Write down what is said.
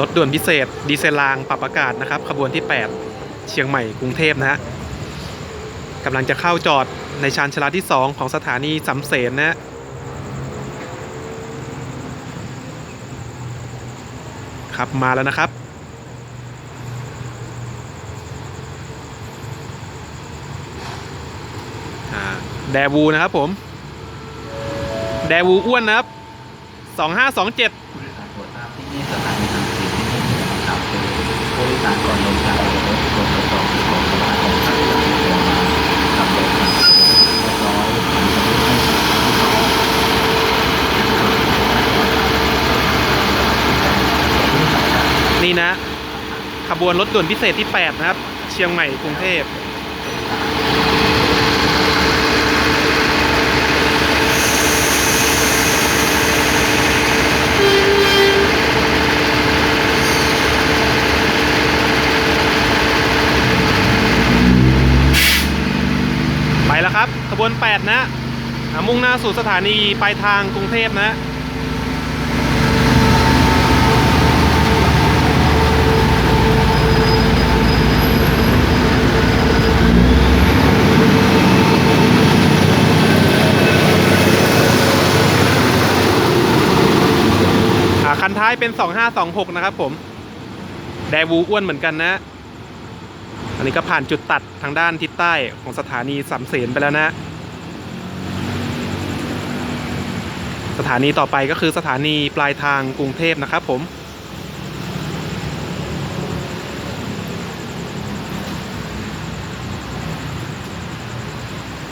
รถด่วนพิเศษ ดีเซลรางปรับอากาศนะครับ ขบวนที่ 8 เชียงใหม่กรุงเทพนะฮะกำลังจะเข้าจอดในชานชาลาที่ 2 ของสถานีสำเสนนะฮะครับมาแล้วนะครับ แดวูนะครับผม แดวูอ้วนนะครับ 2527 ผู้โดยสารโปรดทราบที่นี่สถานีทางสีที่นี่มีคำสั่งคือผู้โดยสารก่อนลงจากรถควรตรวจสอบที่ของสมาของท่านที่ตัวมาขับรถมาเรียบร้อยผมจะไม่ให้ที่เขา นี่นะ ขบวนรถด่วนพิเศษที่ 8 นะครับ เชียงใหม่กรุงเทพไปแล้วครับ ขบวน 8 นะอ่ามุ่งหน้าสู่สถานีปลายทางกรุงเทพนะ คันท้ายเป็น 2526 นะครับผม แดวูอ้วนเหมือนกันนะ อันนี้ก็ผ่านจุดตัดทางด้านทิศใต้ของสถานีสำเสนไปแล้วนะ สถานีต่อไปก็คือสถานีปลายทางกรุงเทพนะครับผม